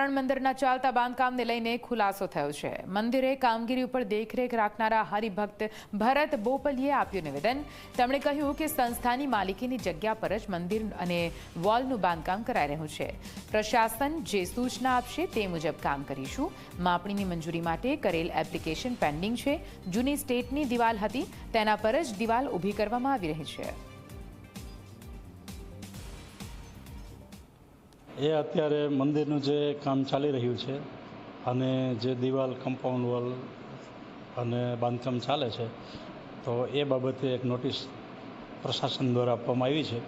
સ્વામિનારાયણ મંદિરના ચાલતા બાંધકામને લઈને ખુલાસો થયો છે. મંદિરે કામગીરી ઉપર દેખરેખ રાખનારા હરિભક્ત ભરત બોપલીએ આપ્યું નિવેદન. તેમણે કહ્યું કે સંસ્થાની માલિકીની જગ્યા પર જ મંદિર અને વોલનું બાંધકામ કરાઈ રહ્યું છે. પ્રશાસન જે સૂચના આપશે તે મુજબ કામ કરીશું. માપણીની મંજૂરી માટે કરેલ એપ્લિકેશન પેન્ડિંગ છે. જૂની સ્ટેટની દિવાલ હતી, તેના પર જ દિવાલ ઊભી કરવામાં આવી રહી છે. એ અત્યારે મંદિરનું જે કામ ચાલી રહ્યું છે અને જે દિવાલ કમ્પાઉન્ડ વોલ અને બાંધકામ ચાલે છે, તો એ બાબતે એક નોટિસ પ્રશાસન દ્વારા આપવામાં આવી છે.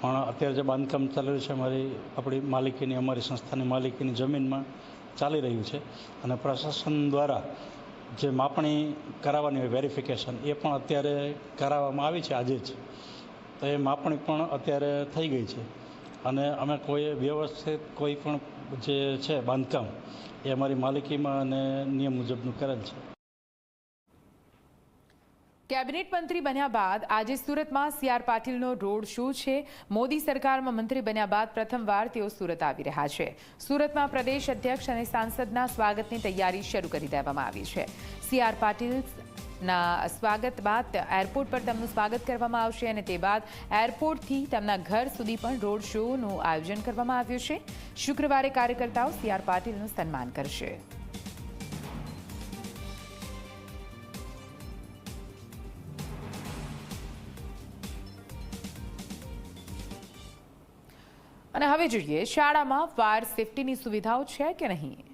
પણ અત્યારે જે બાંધકામ ચાલી રહ્યું છે અમારી, આપણી માલિકીની, અમારી સંસ્થાની માલિકીની જમીનમાં ચાલી રહ્યું છે અને પ્રશાસન દ્વારા જે માપણી કરાવવાની હોય વેરિફિકેશન એ પણ અત્યારે કરાવવામાં આવી છે આજે જ. તો એ માપણી પણ અત્યારે થઈ ગઈ છે. અને અમે કોઈ વ્યવસ્થિત કોઈ પણ જે છે બાંધકામ, એ અમારી માલિકીમાં અને નિયમ મુજબનું કરેલ છે. કેબિનેટ મંત્રી બન્યા બાદ આજે સુરતમાં સી આર પાટીલનો રોડ શો છે. મોદી સરકારમાં મંત્રી બન્યા બાદ પ્રથમવાર તેઓ સુરત આવી રહ્યા છે. સુરતમાં પ્રદેશ અધ્યક્ષ અને સાંસદના સ્વાગતની તૈયારી શરૂ કરી દેવામાં આવી છે. સી આર પાટીલ ના, સ્વાગત બાદ એરપોર્ટ પર તેમનું સ્વાગત કરવામાં આવશે અને તે બાદ એરપોર્ટથી તેમના ઘર સુધી પણ રોડ શોનું આયોજન કરવામાં આવ્યું છે. શુક્રવારે કાર્યકર્તાઓ સી પાટીલનું સન્માન કરશે. અને હવે જોઈએ, શાળામાં ફાયર સેફટીની સુવિધાઓ છે કે નહીં?